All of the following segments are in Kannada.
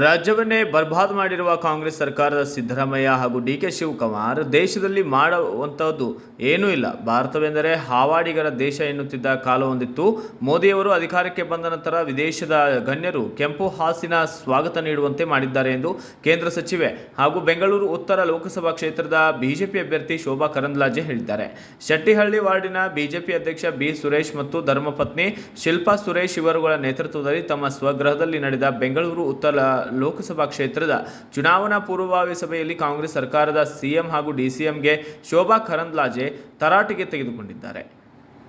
ರಾಜ್ಯವನ್ನೇ ಬರ್ಬಾದ್ ಮಾಡಿರುವ ಕಾಂಗ್ರೆಸ್ ಸರ್ಕಾರದ ಸಿದ್ದರಾಮಯ್ಯ ಹಾಗೂ ಡಿ ಕೆ ಶಿವಕುಮಾರ್ ದೇಶದಲ್ಲಿ ಮಾಡುವಂಥದ್ದು ಏನೂ ಇಲ್ಲ. ಭಾರತವೆಂದರೆ ಹಾವಾಡಿಗರ ದೇಶ ಎನ್ನುತ್ತಿದ್ದ ಕಾಲ ಹೊಂದಿತ್ತು ಮೋದಿಯವರು ಅಧಿಕಾರಕ್ಕೆ ಬಂದ ನಂತರ ವಿದೇಶದ ಗಣ್ಯರು ಕೆಂಪು ಹಾಸಿನ ಸ್ವಾಗತ ನೀಡುವಂತೆ ಮಾಡಿದ್ದಾರೆ ಎಂದು ಕೇಂದ್ರ ಸಚಿವೆ ಹಾಗೂ ಬೆಂಗಳೂರು ಉತ್ತರ ಲೋಕಸಭಾ ಕ್ಷೇತ್ರದ ಬಿಜೆಪಿ ಅಭ್ಯರ್ಥಿ ಶೋಭಾ ಕರಂದ್ಲಾಜೆ ಹೇಳಿದ್ದಾರೆ. ಶೆಟ್ಟಿಹಳ್ಳಿ ವಾರ್ಡಿನ ಬಿಜೆಪಿ ಅಧ್ಯಕ್ಷ ಬಿ ಸುರೇಶ್ ಮತ್ತು ಧರ್ಮಪತ್ನಿ ಶಿಲ್ಪಾ ಸುರೇಶ್ ಇವರುಗಳ ನೇತೃತ್ವದಲ್ಲಿ ತಮ್ಮ ಸ್ವಗೃಹದಲ್ಲಿ ನಡೆದ ಬೆಂಗಳೂರು ಉತ್ತರ ಲೋಕಸಭಾ ಕ್ಷೇತ್ರದ ಚುನಾವಣಾ ಪೂರ್ವಭಾವಿ ಸಭೆಯಲ್ಲಿ ಕಾಂಗ್ರೆಸ್ ಸರ್ಕಾರದ ಸಿಎಂ ಹಾಗೂ ಡಿಸಿಎಂಗೆ ಶೋಭಾ ಕರಂದ್ಲಾಜೆ ತರಾಟೆಗೆ ತೆಗೆದುಕೊಂಡಿದ್ದಾರೆ.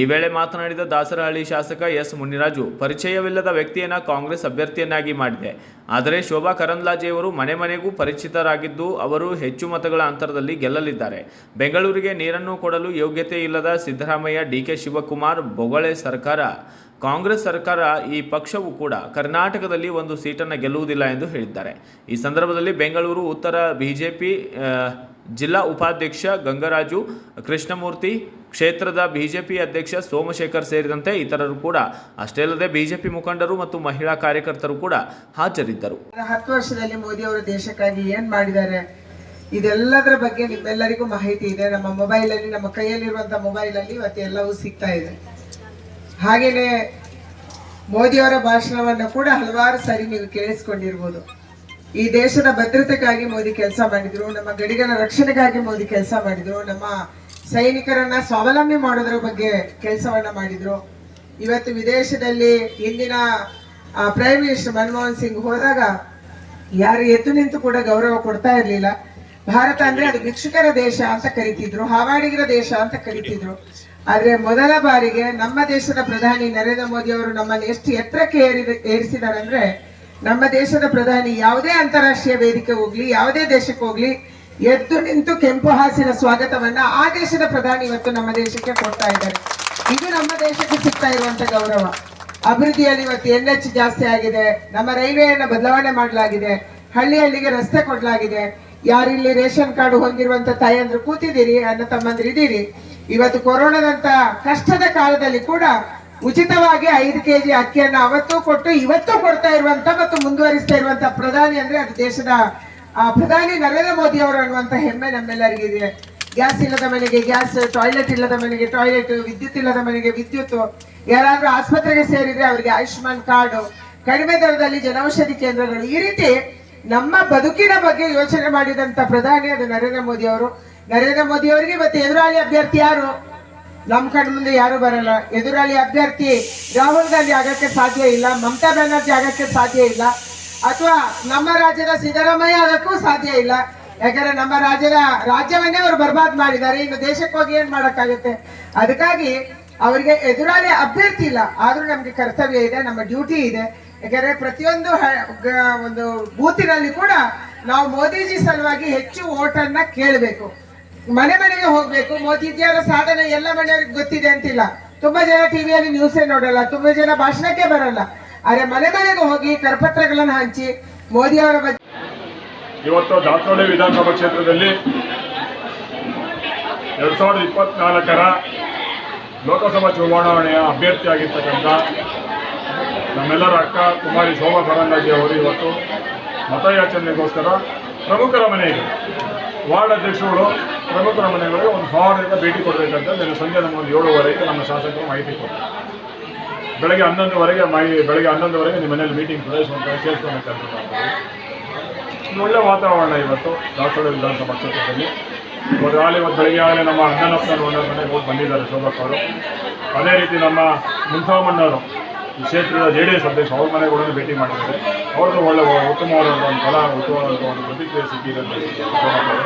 ಈ ವೇಳೆ ಮಾತನಾಡಿದ ದಾಸರಹಳ್ಳಿ ಶಾಸಕ ಎಸ್ ಮುನಿರಾಜು, ಪರಿಚಯವಿಲ್ಲದ ವ್ಯಕ್ತಿಯನ್ನು ಕಾಂಗ್ರೆಸ್ ಅಭ್ಯರ್ಥಿಯನ್ನಾಗಿ ಮಾಡಿದೆ. ಆದರೆ ಶೋಭಾ ಕರಂದ್ಲಾಜೆಯವರು ಮನೆ ಮನೆಗೂ ಪರಿಚಿತರಾಗಿದ್ದು, ಅವರು ಹೆಚ್ಚು ಮತಗಳ ಅಂತರದಲ್ಲಿ ಗೆಲ್ಲಲಿದ್ದಾರೆ. ಬೆಂಗಳೂರಿಗೆ ನೀರನ್ನು ಕೊಡಲು ಯೋಗ್ಯತೆ ಇಲ್ಲದ ಸಿದ್ದರಾಮಯ್ಯ ಡಿಕೆ ಶಿವಕುಮಾರ್, ಬೊಗಳೆ ಸರ್ಕಾರ. ಕಾಂಗ್ರೆಸ್ ಸರ್ಕಾರ ಈ ಪಕ್ಷವು ಕೂಡ ಕರ್ನಾಟಕದಲ್ಲಿ ಒಂದು ಸೀಟನ್ನು ಗೆಲ್ಲುವುದಿಲ್ಲ ಎಂದು ಹೇಳಿದ್ದಾರೆ. ಈ ಸಂದರ್ಭದಲ್ಲಿ ಬೆಂಗಳೂರು ಉತ್ತರ ಬಿಜೆಪಿ ಜಿಲ್ಲಾ ಉಪಾಧ್ಯಕ್ಷ ಗಂಗರಾಜು, ಕೃಷ್ಣಮೂರ್ತಿ ಕ್ಷೇತ್ರದ ಬಿಜೆಪಿ ಅಧ್ಯಕ್ಷ ಸೋಮಶೇಖರ್ ಸೇರಿದಂತೆ ಇತರರು ಕೂಡ ಅಷ್ಟೇ ಅಲ್ಲದೆ ಬಿಜೆಪಿ ಮುಖಂಡರು ಮತ್ತು ಮಹಿಳಾ ಕಾರ್ಯಕರ್ತರು ಕೂಡ ಹಾಜರಿದ್ದರು. ಹತ್ತು ವರ್ಷದಲ್ಲಿ ಮೋದಿ ಅವರು ದೇಶಕ್ಕಾಗಿ ಏನ್ ಮಾಡಿದ್ದಾರೆ, ಇದೆಲ್ಲದರ ಬಗ್ಗೆ ನಿಮ್ಮೆಲ್ಲರಿಗೂ ಮಾಹಿತಿ ಇದೆ. ನಮ್ಮ ಮೊಬೈಲ್ ಅಲ್ಲಿ, ನಮ್ಮ ಕೈಯಲ್ಲಿರುವಂತ ಮೊಬೈಲ್ ಅಲ್ಲಿ ಇವತ್ತು ಎಲ್ಲವೂ ಸಿಗ್ತಾ ಇದೆ. ಹಾಗೇನೆ ಮೋದಿಯವರ ಭಾಷಣವನ್ನು ಕೂಡ ಹಲವಾರು ಸಾರಿ ನೀವು ಕೇಳಿಸ್ಕೊಂಡಿರ್ಬೋದು. ಈ ದೇಶದ ಭದ್ರತೆಗಾಗಿ ಮೋದಿ ಕೆಲಸ ಮಾಡಿದ್ರು, ನಮ್ಮ ಗಡಿಗಳ ರಕ್ಷಣೆಗಾಗಿ ಮೋದಿ ಕೆಲಸ ಮಾಡಿದ್ರು, ನಮ್ಮ ಸೈನಿಕರನ್ನ ಸ್ವಾವಲಂಬಿ ಮಾಡೋದ್ರ ಬಗ್ಗೆ ಕೆಲಸವನ್ನ ಮಾಡಿದ್ರು. ಇವತ್ತು ವಿದೇಶದಲ್ಲಿ ಇಂದಿನ ಪ್ರೈಮ್ ಮಿನಿಸ್ಟರ್ ಮನಮೋಹನ್ ಸಿಂಗ್ ಹೋದಾಗ ಯಾರು ಎದ್ದು ನಿಂತು ಕೂಡ ಗೌರವ ಕೊಡ್ತಾ ಇರಲಿಲ್ಲ. ಭಾರತ ಅಂದ್ರೆ ಅದು ಭಿಕ್ಷುಕರ ದೇಶ ಅಂತ ಕರಿತಿದ್ರು, ಹಾವಾಡಿಗರ ದೇಶ ಅಂತ ಕರಿತಿದ್ರು. ಆದ್ರೆ ಮೊದಲ ಬಾರಿಗೆ ನಮ್ಮ ದೇಶದ ಪ್ರಧಾನಿ ನರೇಂದ್ರ ಮೋದಿ ಅವರು ನಮ್ಮನ್ನು ಎಷ್ಟು ಎತ್ತರಕ್ಕೆ ಏರಿ ಏರಿಸಿದಾರೆ ಅಂದ್ರೆ ನಮ್ಮ ದೇಶದ ಪ್ರಧಾನಿ ಯಾವುದೇ ಅಂತಾರಾಷ್ಟ್ರೀಯ ವೇದಿಕೆ ಹೋಗ್ಲಿ, ಯಾವುದೇ ದೇಶಕ್ಕೆ ಹೋಗ್ಲಿ ಎದ್ದು ನಿಂತು ಕೆಂಪು ಹಾಸಿನ ಸ್ವಾಗತವನ್ನ ಆ ದೇಶದ ಪ್ರಧಾನಿ ಇವತ್ತು ನಮ್ಮ ದೇಶಕ್ಕೆ ಕೊಡ್ತಾ ಇದ್ದಾರೆ. ಇದು ನಮ್ಮ ದೇಶಕ್ಕೆ ಸಿಗ್ತಾ ಇರುವಂತ ಗೌರವ. ಅಭಿವೃದ್ಧಿಯಲ್ಲಿ ಇವತ್ತು ಎನ್ ಎಚ್ ಜಾಸ್ತಿ ಆಗಿದೆ. ನಮ್ಮ ರೈಲ್ವೆಯನ್ನ ಬದಲಾವಣೆ ಮಾಡಲಾಗಿದೆ. ಹಳ್ಳಿ ಹಳ್ಳಿಗೆ ರಸ್ತೆ ಕೊಡಲಾಗಿದೆ. ಯಾರಿಲ್ಲಿ ರೇಷನ್ ಕಾರ್ಡ್ ಹೊಂದಿರುವಂತ ತಾಯಂದ್ರು ಕೂತಿದ್ದೀರಿ ಅನ್ನ ತಮ್ಮಂದ್ರು ಇದ್ದೀರಿ. ಇವತ್ತು ಕೊರೋನಾದಂತ ಕಷ್ಟದ ಕಾಲದಲ್ಲಿ ಕೂಡ ಉಚಿತವಾಗಿ ಐದು ಕೆಜಿ ಅಕ್ಕಿಯನ್ನ ಅವತ್ತು ಕೊಟ್ಟು ಇವತ್ತು ಕೊಡ್ತಾ ಇರುವಂತ ಮತ್ತು ಮುಂದುವರಿಸ್ತಾ ಇರುವಂತ ಪ್ರಧಾನಿ ಅಂದ್ರೆ ಅದು ದೇಶದ ಪ್ರಧಾನಿ ನರೇಂದ್ರ ಮೋದಿ ಅವರು ಅನ್ನುವಂತ ಹೆಮ್ಮೆ ನಮ್ಮೆಲ್ಲರಿಗಿದೆ ಗ್ಯಾಸ್ ಇಲ್ಲದ ಮನೆಗೆ ಗ್ಯಾಸ್, ಟಾಯ್ಲೆಟ್ ಇಲ್ಲದ ಮನೆಗೆ ಟಾಯ್ಲೆಟ್, ವಿದ್ಯುತ್ ಇಲ್ಲದ ಮನೆಗೆ ವಿದ್ಯುತ್. ಯಾರಾದ್ರೂ ಆಸ್ಪತ್ರೆಗೆ ಸೇರಿದ್ರೆ ಅವರಿಗೆ ಆಯುಷ್ಮಾನ್ ಕಾರ್ಡ್. ಕಡಿಮೆ ದರದಲ್ಲಿ ಜನೌಷಧಿ ಕೇಂದ್ರಗಳು. ಈ ರೀತಿ ನಮ್ಮ ಬದುಕಿನ ಬಗ್ಗೆ ಯೋಚನೆ ಮಾಡಿದಂತ ಪ್ರಧಾನಿ ಅದು ನರೇಂದ್ರ ಮೋದಿ ಅವರು. ನರೇಂದ್ರ ಮೋದಿ ಅವರಿಗೆ ಮತ್ತೆ ಎದುರಾಳಿ ಅಭ್ಯರ್ಥಿ ಯಾರು? ನಮ್ಮ ಕಣ್ ಮುಂದೆ ಯಾರು ಬರಲ್ಲ. ಎದುರಾಳಿ ಅಭ್ಯರ್ಥಿ ರಾಹುಲ್ ಗಾಂಧಿ ಆಗಕ್ಕೆ ಸಾಧ್ಯ ಇಲ್ಲ, ಮಮತಾ ಬ್ಯಾನರ್ಜಿ ಆಗಕ್ಕೆ ಸಾಧ್ಯ ಇಲ್ಲ. ಅಥವಾ ನಮ್ಮ ರಾಜ್ಯದ ಸಿದ್ದರಾಮಯ್ಯ ಅದಕ್ಕೂ ಸಾಧ್ಯ ಇಲ್ಲ. ಯಾಕಂದ್ರೆ ನಮ್ಮ ರಾಜ್ಯದ ರಾಜ್ಯವನ್ನೇ ಅವರು ಬರ್ಬಾದ್ ಮಾಡಿದ್ದಾರೆ. ಇನ್ನು ದೇಶಕ್ಕೆ ಹೋಗಿ ಏನ್ ಮಾಡಕ್ಕಾಗುತ್ತೆ? ಅದಕ್ಕಾಗಿ ಅವರಿಗೆ ಎದುರಾಳಿ ಅಭ್ಯರ್ಥಿ ಇಲ್ಲ. ಆದ್ರೂ ನಮ್ಗೆ ಕರ್ತವ್ಯ ಇದೆ, ನಮ್ಮ ಡ್ಯೂಟಿ ಇದೆ. ಯಾಕಂದ್ರೆ ಪ್ರತಿಯೊಂದು ಒಂದು ಬೂತಿನಲ್ಲಿ ಕೂಡ ನಾವು ಮೋದಿಜಿ ಸಲುವಾಗಿ ಹೆಚ್ಚು ಓಟನ್ನ ಕೇಳಬೇಕು. ಮನೆ ಮನೆಗೆ ಹೋಗ್ಬೇಕು. ಮೋದಿಜಿಯವರ ಸಾಧನೆ ಎಲ್ಲ ಮನೆಯವ್ರಿಗೆ ಗೊತ್ತಿದೆ ಅಂತಿಲ್ಲ. ತುಂಬಾ ಜನ ಟಿವಿಯಲ್ಲಿ ನ್ಯೂಸೇ ನೋಡಲ್ಲ. ತುಂಬಾ ಜನ ಭಾಷಣಕ್ಕೆ ಬರಲ್ಲ. ಆದ್ರೆ ಮನೆ ಮನೆಗೆ ಹೋಗಿ ಕರಪತ್ರಗಳನ್ನು ಹಂಚಿ ಮೋದಿಯವರ ಬಗ್ಗೆ ಇವತ್ತು ದಾಸೋಳಿ ವಿಧಾನಸಭಾ ಕ್ಷೇತ್ರದಲ್ಲಿ ಎರಡು ಸಾವಿರದ ಇಪ್ಪತ್ನಾಲ್ಕರ ಲೋಕಸಭಾ ಚುನಾವಣೆಯ ಅಭ್ಯರ್ಥಿಯಾಗಿರ್ತಕ್ಕಂಥ ನಮ್ಮೆಲ್ಲರ ಅಕ್ಕ ಕುಮಾರಿ ಶೋಭಾ ಕರಂದಾಜಿ ಅವರು ಇವತ್ತು ಮತಯಾಚನೆಗೋಸ್ಕರ ಪ್ರಮುಖರ ಮನೆಗೆ ವಾರ್ಡ್ ಅಧ್ಯಕ್ಷರುಗಳು ಪ್ರಮುಖರ ಮನೆಗಳಿಗೆ ಒಂದು ಸಾವಿರದಿಂದ ಭೇಟಿ ಕೊಡಬೇಕಂತ ಸಂಜೆ ನಮ್ಮ ಒಂದು ಏಳುವರೆಗೆ ನಮ್ಮ ಶಾಸಕರು ಮಾಹಿತಿ ಕೊಟ್ಟರು. ಬೆಳಗ್ಗೆ ಹನ್ನೊಂದುವರೆಗೆ ಮಾಡಿ, ಬೆಳಗ್ಗೆ ಹನ್ನೊಂದುವರೆಗೆ ನಿಮ್ಮ ಮನೇಲಿ ಮೀಟಿಂಗ್ ಪ್ರದೇಶವನ್ನು ಸೇರಿಸ್ಕೊಬೇಕಂತ ಮಾಡ್ತೀವಿ. ಒಳ್ಳೆ ವಾತಾವರಣ ಇವತ್ತು. ದಾಸೋಳ ವಿಧಾನಸಭಾ ಕ್ಷೇತ್ರದಲ್ಲಿ. ಇವತ್ತು ಆಗಲೇ ಇವತ್ತು ಬೆಳಗ್ಗೆ ಆಗಲೇ ನಮ್ಮ ಅಣ್ಣನಪ್ಪನ ಮನೆಗೆ ಹೋಗಿ ಬಂದಿದ್ದಾರೆ, ಶೋಭಕ್ ಅವರು. ಅದೇ ರೀತಿ ನಮ್ಮ ಮುನ್ಸಾಮಣ್ಣವರು ಈ ಕ್ಷೇತ್ರದ ಜೆ ಡಿ ಎಸ್ ಅಧ್ಯಕ್ಷ ಅವ್ರ ಮನೆಗೆ ಕೂಡ ಭೇಟಿ ಮಾಡಿದ್ದಾರೆ. ಅವ್ರದ್ದು ಒಳ್ಳೆ ಉತ್ತಮವಾದ ಒಂದು ಫಲ, ಉತ್ತಮವಾದ ಒಂದು ಪ್ರತಿಕ್ರಿಯೆ ಶೋಭಕ್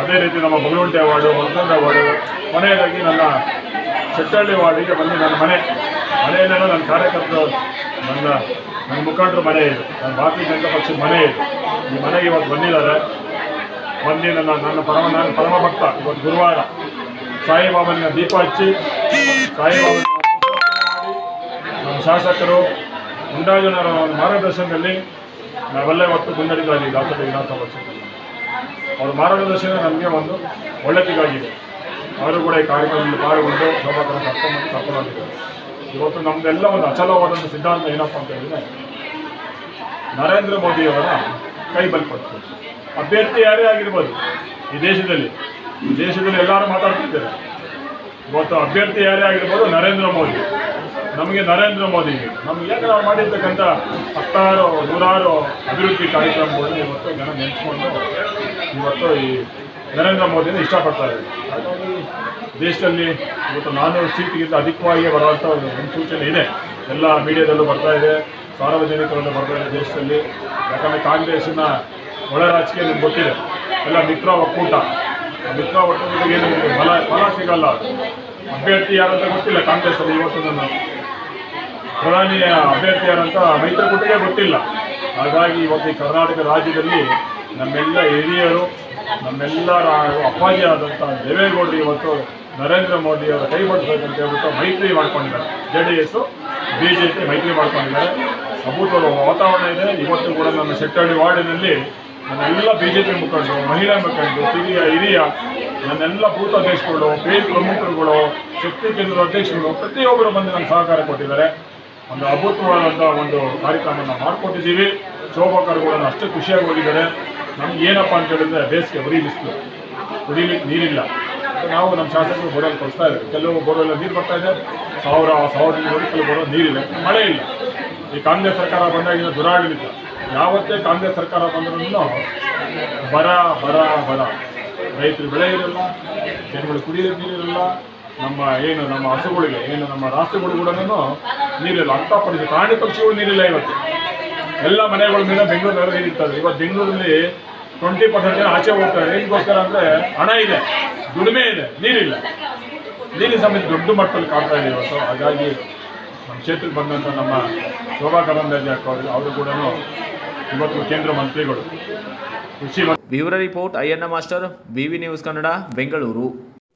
ಅದೇ ರೀತಿ ನಮ್ಮ ಬಗಲುಂಟೆ ವಾರ್ಡು ಮಲ್ಕಂದ ವಾರ್ಡು ಕೊನೆಯದಾಗಿ ನನ್ನ ಚಟ್ಟಳ್ಳಿ ವಾರ್ಡಿಗೆ ಬಂದು ನನ್ನ ಮನೆ ಮನೆಯಲ್ಲೆಲ್ಲ ನನ್ನ ಕಾರ್ಯಕರ್ತರು ನನ್ನ ನನ್ನ ಮುಖಂಡರ ಮನೆ ಇದೆ. ನನ್ನ ಭಾರತೀಯ ಜನತಾ ಪಕ್ಷದ ಮನೆ ಇದೆ. ಈ ಮನೆಗೆ ಇವತ್ತು ಬಂದಿದ್ದಾರೆ. ಬಂದು ನನ್ನ ನನ್ನ ಪರಮ ನಾನು ಪರಮ ಭಕ್ತ. ಇವತ್ತು ಗುರುವಾರ ಸಾಯಿಬಾಬನಿಗೆ ದೀಪ ಹಚ್ಚಿ ಸಾಯಿಬಾಬನ ನಮ್ಮ ಶಾಸಕರು ಮುಂದಾಜನರ ಮಾರ್ಗದರ್ಶನದಲ್ಲಿ ನಾವೆಲ್ಲ ಇವತ್ತು ಮುನ್ನಡೆದಾಗಿ ದಾಸರ ವಿಧಾನಸಭಾ ಕ್ಷೇತ್ರದಲ್ಲಿ ಅವ್ರ ಮಾರ್ಗದರ್ಶನ ನಮಗೆ ಒಂದು ಒಳ್ಳೆಯದಾಗಿದೆ ಅವರು ಕೂಡ ಈ ಕಾರ್ಯಕ್ರಮದಲ್ಲಿ ಪಾಲ್ಗೊಂಡು ಶೋಭಾಕರ ಕರ್ಕೊಂಡು ಕರ್ಕೊಂಡು ಇವತ್ತು ನಮ್ದೆಲ್ಲ ಒಂದು ಅಚಲವಾದಂಥ ಸಿದ್ಧಾಂತ ಏನಪ್ಪ ಅಂತ ಹೇಳಿದ್ರೆ, ನರೇಂದ್ರ ಮೋದಿಯವರ ಕೈ ಬಲ್ಪಟ್ಟು. ಅಭ್ಯರ್ಥಿ ಯಾರೇ ಆಗಿರ್ಬೋದು, ಈ ದೇಶದಲ್ಲಿ ಈ ದೇಶದಲ್ಲಿ ಎಲ್ಲರೂ ಮಾತಾಡ್ತಿದ್ದಾರೆ. ಇವತ್ತು ಅಭ್ಯರ್ಥಿ ಯಾರೇ ಆಗಿರ್ಬೋದು, ನರೇಂದ್ರ ಮೋದಿ. ನಮಗೆ ನರೇಂದ್ರ ಮೋದಿ ನಮ್ಗೆ ನಾವು ಮಾಡಿರ್ತಕ್ಕಂಥ ಹತ್ತಾರು, ನೂರಾರು ಅಭಿವೃದ್ಧಿ ಕಾರ್ಯಕ್ರಮಗಳನ್ನ ಇವತ್ತು ಜನ ನೆನೆಸ್ಕೊಂಡು, ಇವತ್ತು ಈ ನರೇಂದ್ರ ಮೋದಿನ ಇಷ್ಟಪಡ್ತಾ ಹಾಗಾಗಿ ದೇಶದಲ್ಲಿ ಇವತ್ತು ನಾನ್ನೂರು ಸೀಟ್ಗಿಂತ ಅಧಿಕವಾಗಿ ಬರುವಂಥ ಒಂದು ಮುನ್ಸೂಚನೆ ಇದೆ. ಎಲ್ಲ ಮೀಡಿಯಾದಲ್ಲೂ ಬರ್ತಾ ಇದೆ. ಸಾರ್ವಜನಿಕರಲ್ಲೂ ಬರ್ತಾ ಇದೆ ದೇಶದಲ್ಲಿ. ಯಾಕಂದರೆ ಕಾಂಗ್ರೆಸ್ಸಿನ ಒಳ ರಾಜಕೀಯ ನಿಮ್ಗೆ ಗೊತ್ತಿದೆ. ಎಲ್ಲ ಮಿತ್ರ ಒಕ್ಕೂಟ. ಮಿತ್ರ ಒಕ್ಕೂಟಕ್ಕೆ ಏನು ಬಲ ಫಲ ಸಿಗಲ್ಲ ಅಭ್ಯರ್ಥಿ ಯಾರಂತ ಗೊತ್ತಿಲ್ಲ ಕಾಂಗ್ರೆಸ್ಸಲ್ಲಿ ಇವತ್ತು ನನ್ನ ಪ್ರಧಾನಿಯ ಅಭ್ಯರ್ಥಿ ಯಾರಂತ ಮೈತ್ರಿಕೂಟಕ್ಕೆ ಗೊತ್ತಿಲ್ಲ. ಹಾಗಾಗಿ ಇವತ್ತು ಕರ್ನಾಟಕ ರಾಜ್ಯದಲ್ಲಿ ನಮ್ಮೆಲ್ಲ ಹಿರಿಯರು, ನಮ್ಮೆಲ್ಲರ ಅಪ್ಪಾಜಿ ಆದಂಥ ದೇವೇಗೌಡರು ಇವತ್ತು ನರೇಂದ್ರ ಮೋದಿ ಅವರ ಕೈ ಬಡ್ಬೇಕಂತ ಹೇಳ್ಬಿಟ್ಟು ಮೈತ್ರಿ ಮಾಡ್ಕೊಂಡಿದ್ದಾರೆ. J D S B J P ಮೈತ್ರಿ ಮಾಡ್ಕೊಂಡಿದ್ದಾರೆ. ಅಭೂತಪೂರ್ವ ವಾತಾವರಣ ಇದೆ. ಇವತ್ತು ಕೂಡ ನಮ್ಮ ಶೆಟ್ಟಳ್ಳಿ ವಾರ್ಡಿನಲ್ಲಿ ನನ್ನೆಲ್ಲ ಬಿ ಜೆ ಪಿ ಮುಖಂಡರು, ಮಹಿಳಾ ಮುಖಂಡರು, ಹಿರಿಯ ಹಿರಿಯ ನನ್ನೆಲ್ಲ ಭೂತ ಅಧ್ಯಕ್ಷಗಳು ಪೇಜ್ ಪ್ರಮುಖರುಗಳು, ಶಕ್ತಿ ಕೇಂದ್ರದ ಅಧ್ಯಕ್ಷರುಗಳು ಪ್ರತಿಯೊಬ್ಬರು ಬಂದು ನನ್ನ ಸಹಕಾರ ಕೊಟ್ಟಿದ್ದಾರೆ. ಒಂದು ಅಭೂತವಾದಂಥ ಒಂದು ಕಾರ್ಯಕ್ರಮವನ್ನು ಮಾಡಿಕೊಟ್ಟಿದ್ದೀವಿ. ಕೂಡ ಅಷ್ಟು ಖುಷಿಯಾಗಿ ಹೋಗಿದ್ದಾರೆ. ನಮ್ಗೆ ಏನಪ್ಪ ಅಂತ ಹೇಳಿದ್ರೆ ಬೇಸಿಗೆ ಉರಿಲಿಸ್ತು ಕುಡಿಲಿಕ್ಕೆ ನೀರಿಲ್ಲ. ನಾವು ನಮ್ಮ ಶಾಸಕರು ಬೋರ್ವೆಲ್ ಕೊಡಿಸ್ತಾ ಇದ್ದೀವಿ. ಕೆಲವು ಬೋರ್ವೆಲ್ ನೀರು ಬರ್ತಾ ಇದೆ. ಸಾವಿರ, ಸಾವಿರದ ಕೆಲವು ಬರೋ ನೀರಿಲ್ಲ ಮಳೆ ಇಲ್ಲ. ಈ ಕಾಂಗ್ರೆಸ್ ಸರ್ಕಾರ ಬಂದಾಗಿನ ದುರಾಡಳಿತ ಯಾವತ್ತೇ ಕಾಂಗ್ರೆಸ್ ಸರ್ಕಾರ ಬಂದ್ರೂ ಬರ ಬರ ಬರ. ರೈತರು ಬೆಳೆ ಇರಲ್ಲ, ಜನಗಳು ಕುಡಿಯೋಕ್ಕೆ ನೀರಿರಲ್ಲ ನಮ್ಮ ಏನು ನಮ್ಮ ಹಸುಗಳಿಗೆ, ಏನು ನಮ್ಮ ರಾಷ್ಟ್ರಗಳು ಕೂಡ ನೀರಿಲ್ಲ. ಅಂತ ಪರಿಸ್ಥಿತಿ. ಪ್ರಾಣಿ ಪಕ್ಷಿಗಳು ನೀರಿಲ್ಲ ಇವತ್ತು. ಎಲ್ಲ ಮನೆಗಳ ಮೇಲೆ ಬೆಂಗಳೂರು ನಗರ ಇವತ್ತು ಬೆಂಗಳೂರಲ್ಲಿ ಟ್ವೆಂಟಿ ಪರ್ಸೆಂಟ್ ಜನ ಆಚೆ ಹೋಗ್ತಾರೆ. ಏನಕ್ಕೋಸ್ಕರ ಅಂದರೆ ಹಣ ಇದೆ, ದುಡಿಮೆ ಇದೆ, ನೀರಿಲ್ಲ. ನೀರಿನ ಸಮೇತ ದೊಡ್ಡ ಮಟ್ಟದಲ್ಲಿ ಕಾಣ್ತಾ ಇದೆ ಇವತ್ತು ಹಾಗಾಗಿ ನಮ್ಮ ಕ್ಷೇತ್ರಕ್ಕೆ ಬಂದಂಥ ನಮ್ಮ ಶೋಭಾ ಕರಂದಾಜಿ ಅಕ್ಕ ಅವರು ಕೂಡ ಇವತ್ತು ಕೇಂದ್ರ ಮಂತ್ರಿಗಳು. ಕೃಷಿ bureau report Ayyanna master VV news Kannada Bengaluru